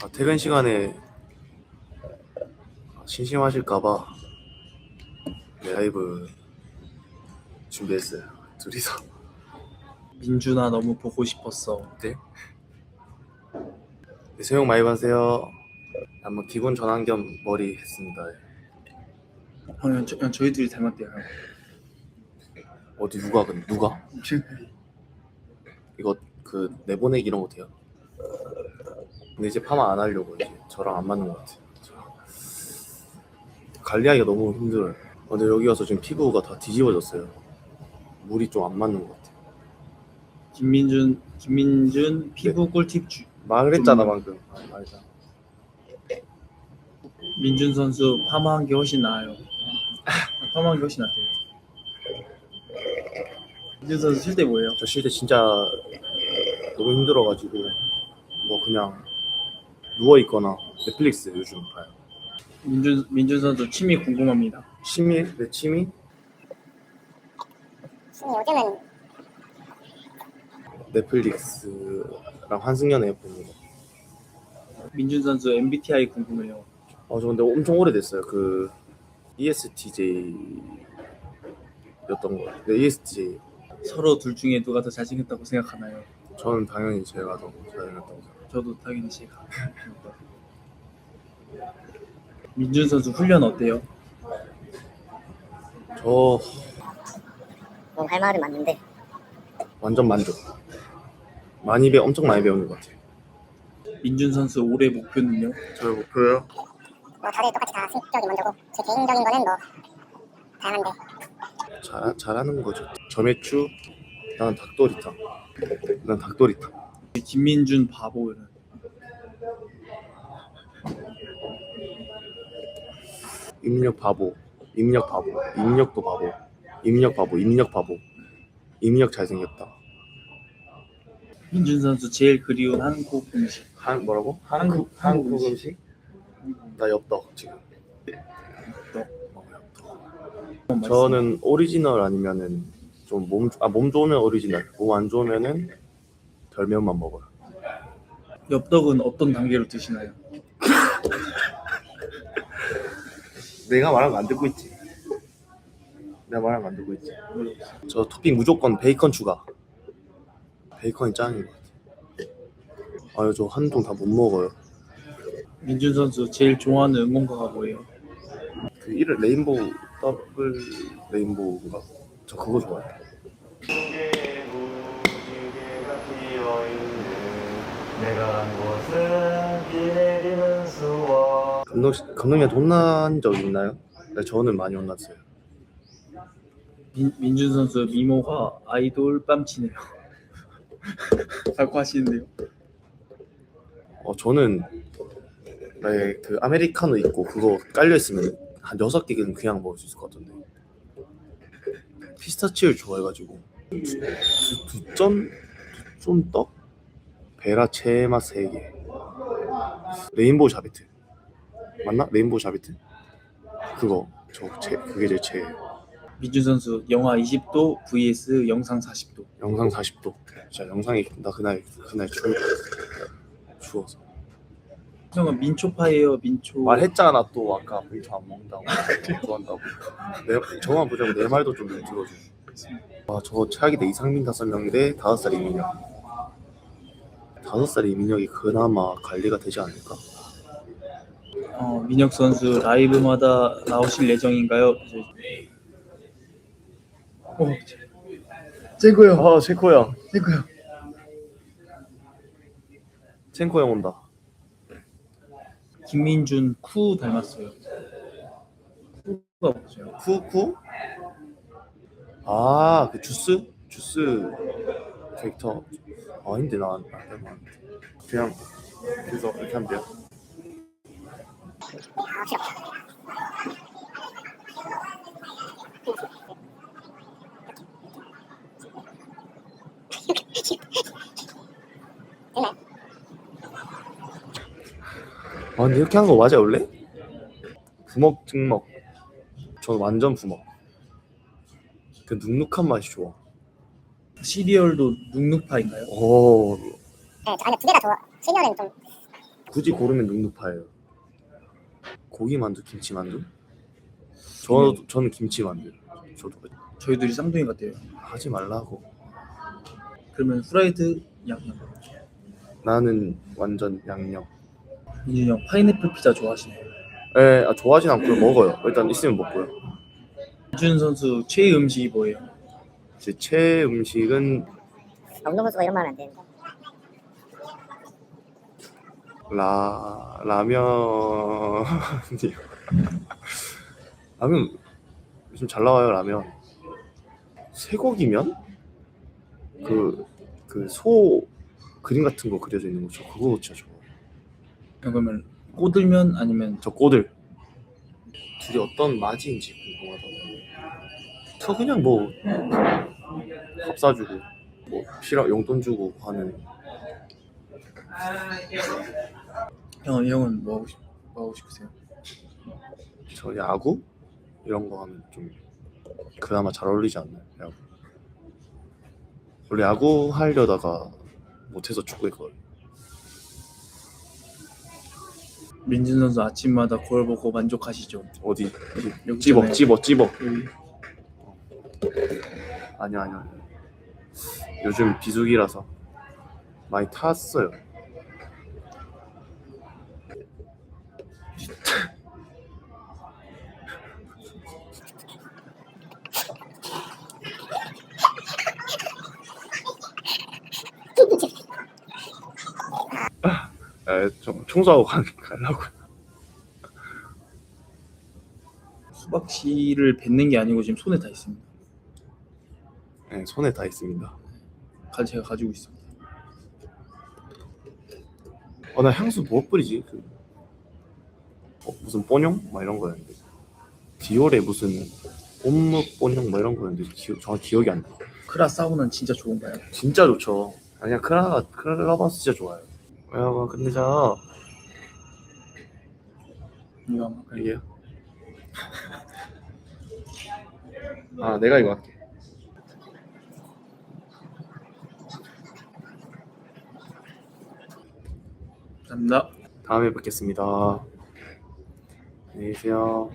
아, 퇴근 시간에 심심하실까봐 라이브 준비했어요. 둘이서. 민준아 너무 보고 싶었어. 네, 새해 복 많이 받으세요. 한번 기분 전환 겸 머리 했습니다. 형, 저, 형 저희 둘이 닮았대요. 형. 어디 누가 근데 누가? 이거 그 내보내기 이런 거 돼요? 근데 이제 파마 안 하려고 이제 저랑 안 맞는 것 같아요. 관리하기가 너무 힘들어요. 근데 여기 와서 지금 피부가 다 뒤집어졌어요. 물이 좀 안 맞는 것 같아요. 김민준 김민준 피부 네. 꿀팁 주. 말을 했잖아 좀- 방금. 아, 말자. 민준 선수 파마한 게 훨씬 나아요. 파마한 게 훨씬 낫대요. 민준 선수 쉴때 뭐예요? 저쉴때 진짜 너무 힘들어가지고 뭐 그냥 누워 있거나 넷플릭스 요즘 봐요. 민준 민준 선수 취미 궁금합니다. 취미? 내 취미? 근데 요즘은 넷플릭스랑 한승연 애 보는 거. 민준 선수 MBTI 궁금해요. 아, 저 근데 엄청 오래됐어요. 그 ESTJ였던 거. 네, ESTJ. 서로 둘 중에 누가 더 잘생겼다고 생각하나요? 저는 당연히 제가 더 잘생겼다고 생각. 저도 당연히 제가. 민준 선수 훈련 어때요? 저 뭐할 말은 맞는데 완전 만족. 많이 배 엄청 많이 배우는 것 같아요. 민준 선수 올해 목표는요? 저의 목표요? 뭐 다들 똑같이 다 승격이 먼저고 제 개인적인 거는 뭐 다양한데 잘 잘하는 거죠. 점액추. 나는 닭도리탕. 난 닭도리탕. 김민준 바보는 입력 바보. 입력 바보. 입력도 바보. 입력 바보. 입력 바보. 입력 잘생겼다. 민준 선수 제일 그리운 한국 음식 한 뭐라고? 한국- 한국 음식? 나 엽떡 지금. 엽떡. 어, 엽떡. 저는 오리지널 아니면은 좀몸아몸 좋으면 오리지널, 몸 안 좋으면은 별면만 먹어요. 엽떡은 어떤 단계로 드시나요? 내가 말한 거 안 듣고 있지. 내가 말한 거 안 듣고 있지. 저 토핑 무조건 베이컨 추가. 베이컨이 짱인 것 같아. 아유 저 한 통 다 못 먹어요. 민준 선수 제일 좋아하는 응원가가 뭐예요? 그 이름 레인보우 더블 레인보우인가? 저 그거 좋아해요. 내가 간 곳은 비 내리는 수원 감독 감독님한테 혼난 적 있나요? 네, 저는 많이 혼났어요. 민, 민준 선수 미모가 아이돌 뺨치네요. 자꾸 하시는데요. 어 저는 네, 그 아메리카노 있고 그거 깔려 있으면 한 여섯 개는 그냥 먹을 수 있을 것 같은데 피스타치오를 좋아해가지고 두점 두점 떡 베라 체마 세 개. 레인보우 샤베트 맞나? 레인보우 샤베트 그거 저 제, 그게 제 최애예요. 민준 선수 영하 20도 vs 영상 40도. 영상 40도. 진짜 영상이 나 그날 그날 추 추워서 형은 민초파예요, 민초. 말했잖아 또 아까 민초 안 먹는다고 좋아한다고. 내 저만 보자고 내 말도 좀 들어줘. 아저 최악이다 이상민 다섯 명 대 다섯 살 이민혁. 다섯 살 이민혁이 그나마 관리가 되지 않을까? 어, 민혁 선수 라이브마다 나오실 예정인가요? 어, 체코요. 아 체코 형. 체코 형 온다. 김민준 쿠 닮았어요. 쿠가 뭐죠? 쿠쿠? 아 그 주스 주스 캐릭터. 아닌데 나안 닮았는데. 그냥 그래서 이렇게 하면 돼요. 아? 아 근데 이렇게 하는 거 맞아 원래? 부먹 찍먹 저 완전 부먹 그 눅눅한 맛이 좋아 시리얼도 눅눅파인가요? 오 네, 아니 두 개 다 좋아 시리얼은 좀 굳이 고르면 눅눅파예요. 고기 만두, 김치 만두? 저 저는 김치 만두. 저도 저희 둘이 쌍둥이 같아요. 하지 말라고. 그러면 후라이드 양념. 나는 완전 양념. 민준이 형 파인애플 피자 좋아하시나요? 에, 아, 좋아하진 않고요. 먹어요. 일단 있으면 먹고요. 민준 선수 최애 음식이 뭐예요? 제 최애 음식은 운동 선수가 이런 말 하면 안 되는데. 라 라면 라면 요즘 잘 나와요 라면. 쇠고기면? 그 그 소 그림 같은 거 그려져 있는 거죠 그거 진짜 좋아 그러면 꼬들면 아니면 저 꼬들. 둘이 어떤 맛인지 궁금하다 저 그냥 뭐 밥 사주고 뭐 필요 용돈 주고 하는 형 형은 뭐 하고 싶 뭐 하고 싶으세요? 저 야구 이런 거 하면 좀 그나마 잘 어울리지 않나요? 야구. 원래 야구 하려다가 못해서 축구했거든요. 민준 선수 아침마다 거울 보고 만족하시죠? 어디? 찝어. 찝어, 찝어. 여기 아니야. 아니야. 요즘 비수기라서 많이 탔어요. 에, 좀 청소하고 가, 가려고. 수박씨를 뱉는 게 아니고 지금 손에 다 있습니다. 네, 손에 다 있습니다. 가 제가 가지고 있습니다. 어, 나 향수 뭐 뿌리지? 그, 어, 무슨 뽀뇽? 막 이런 거였는데. 디올의 무슨 온묵 뽀뇽 뭐 이런 거였는데 기, 정확히 기억이 안 나. 크라 사우나는 진짜 좋은가요? 진짜 좋죠. 아니야 크라가 크라바스 진짜 좋아요. 야, 끝내자. 이거 한번? 이게요? 아, 내가 이거 할게. 감사합니다. 다음에 뵙겠습니다. 안녕히 계세요.